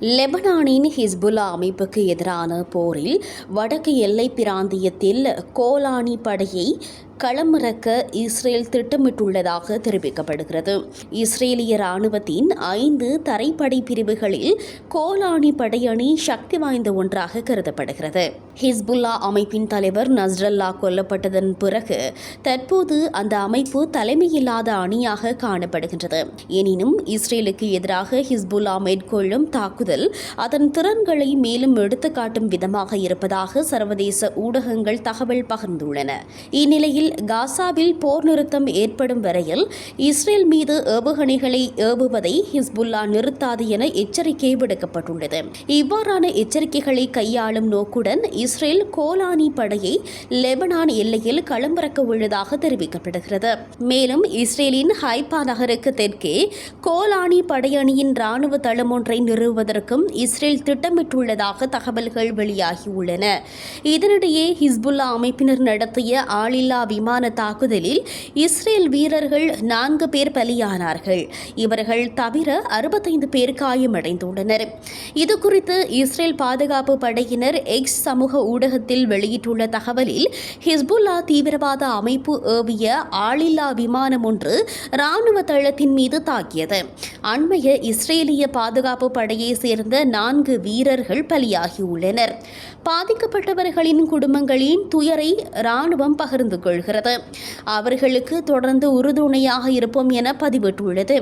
லெபனானின் Hezbollah அமைப்புக்கு எதிரான போரில் வடக்கு எல்லை பிராந்தியத்தில் கோலானி படையை களமிறக்க இஸ்ரேல் திட்டமிட்டுள்ளதாக தெரிவிக்கப்படுகிறது. இஸ்ரேலிய ராணுவத்தின் ஐந்து தரைப்படை பிரிவுகளில் கோலானி படையணி சக்தி வாய்ந்த ஒன்றாக கருதப்படுகிறது. ஹிஸ்புல்லா அமைப்பின் தலைவர் நஸ்ரல்லா கொல்லப்பட்டதன் பிறகு தற்போது அந்த அமைப்பு தலைமையில்லாத அணியாக காணப்படுகின்றது. எனினும் இஸ்ரேலுக்கு எதிராக ஹிஸ்புல்லா மேற்கொள்ளும் தாக்குதல் அதன் திறன்களை மேலும் எடுத்துக்காட்டும் விதமாக இருப்பதாக சர்வதேச ஊடகங்கள் தகவல் பகிர்ந்துள்ளன. இந்நிலையில் காசாவில் போர் நிறுத்தம் ஏற்படும் வரையில் இஸ்ரேல் மீது ஏவுகணைகளை ஏவுவதை ஹிஸ்புல்லா நிறுத்தாது என எச்சரிக்கை விடுக்கப்பட்டுள்ளது. இவ்வாறான எச்சரிக்கைகளை கையாளும் நோக்குடன் இஸ்ரேல் கோலானி படையை லெபனான் எல்லையில் களமிறக்க உள்ளதாக தெரிவிக்கப்படுகிறது. மேலும் இஸ்ரேலின் ஹைபா நகருக்கு தெற்கே கோலானி படையணியின் ராணுவ தளம் ஒன்றை நிறுவுவதற்கும் இஸ்ரேல் திட்டமிட்டுள்ளதாக தகவல்கள் வெளியாகியுள்ளன. இதனிடையே ஹிஸ்புல்லா அமைப்பினர் நடத்திய ஆளில்லா விமான தாக்குதலில் இஸ்ரேல் வீரர்கள் நான்கு பேர் பலியானார்கள். இவர்கள் தவிர அறுபத்தைந்து பேர் காயமடைந்துள்ளனர். இதுகுறித்து இஸ்ரேல் பாதுகாப்பு படையினர் எக்ஸ் சமூக ஊடகத்தில் வெளியிட்டுள்ள தகவலில் ஹிஸ்புல்லா தீவிரவாத அமைப்பு ஏவிய ஆளில்லா விமானம் ஒன்று ராணுவ தளத்தின் மீது தாக்கியது. அண்மைய இஸ்ரேலிய பாதுகாப்பு படையை சேர்ந்த நான்கு வீரர்கள் பலியாகியுள்ளனர். பாதிக்கப்பட்டவர்களின் குடும்பங்களின் துயரை ராணுவம் பகிர்ந்து கொள்கிறது. அவர்களுக்கு தொடர்ந்து உறுதுணையாக இருப்போம் என பதிவிட்டுள்ளது.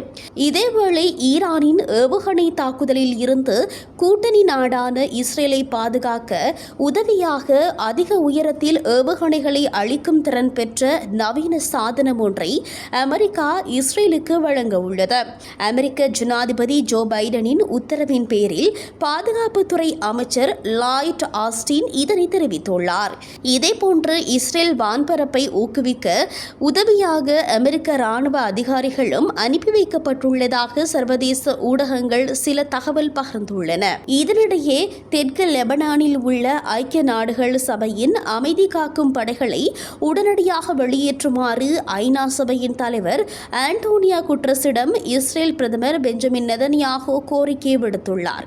இதேவேளை ஈரானின் ஏவுகணை தாக்குதலில் இருந்து கூட்டணி நாடான இஸ்ரேலை பாதுகாக்க உதவியாக அதிக உயரத்தில் ஏவுகணைகளை அளிக்கும் திறன் பெற்ற நவீன சாதனம் ஒன்றை அமெரிக்கா இஸ்ரேலுக்கு வழங்க உள்ளது. அமெரிக்க ஜனாதிபதி ஜோ பைடனின் உத்தரவின் பேரில் பாதுகாப்புத்துறை அமைச்சர் லாய்ட் ஆஸ்டின் இதனை தெரிவித்துள்ளார். இதேபோன்று இஸ்ரேல் வான்பரப்பை ஊக்குவிக்க உதவியாக அமெரிக்க ராணுவ அதிகாரிகளும் அனுப்பி வைக்கப்பட்டுள்ளதாக சர்வதேச ஊடகங்கள் சில தகவல் பகிர்ந்துள்ளன. இதனிடையே தெற்கு லெபனானில் உள்ள ஐக்கிய நாடுகள் சபையின் அமைதி காக்கும் படைகளை உடனடியாக வெளியேற்றுமாறு ஐநா சபையின் தலைவர் ஆண்டோனியா குட்ரஸிடம் இஸ்ரேல் பிரதமர் பெஞ்சமின் நெதன்யாகோ கோரிக்கை விடுத்துள்ளார்.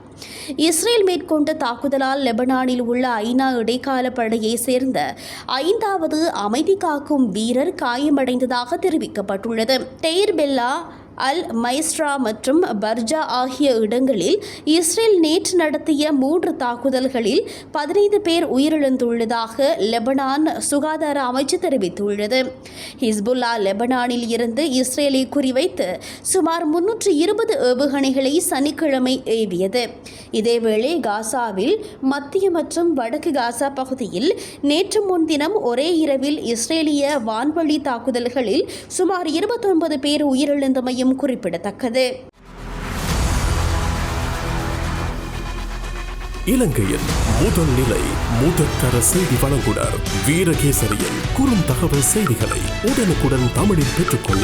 இஸ்ரேல் மேற்கொண்ட தாக்குதலால் லெபனானில் உள்ள ஐநா இடைக்கால படையை சேர்ந்த ஐந்தாவது அமைதி காக்கும் வீரர் காயமடைந்ததாக தெரிவிக்கப்பட்டுள்ளது. டெய்ர் பெல்லா அல் மைஸ்ட்ரா மற்றும் பர்ஜா ஆகிய இடங்களில் இஸ்ரேல் நேற்று நடத்திய மூன்று தாக்குதல்களில் பதினைந்து பேர் உயிரிழந்துள்ளதாக லெபனான் சுகாதார அமைச்சு தெரிவித்துள்ளது. ஹிஸ்புல்லா லெபனானில் இருந்து இஸ்ரேலை குறிவைத்து சுமார் முன்னூற்று இருபது ஏவுகணைகளை சனிக்கிழமை ஏவியது. இதேவேளை காசாவில் மத்திய மற்றும் வடக்கு காசா பகுதியில் நேற்று முன்தினம் ஒரே இரவில் இஸ்ரேலிய வான்வழி தாக்குதல்களில் சுமார் இருபத்தொன்பது பேர் உயிரிழந்தமையும் குறிப்பிடத்தக்கது. இலங்கையின் முதல் நிலை முதற்கர செய்தி வழங்குனர் வீரகேசரியின் குறும் தகவல் செய்திகளை உடனுக்குடன் தமிழில் பெற்றுக்கொள்ள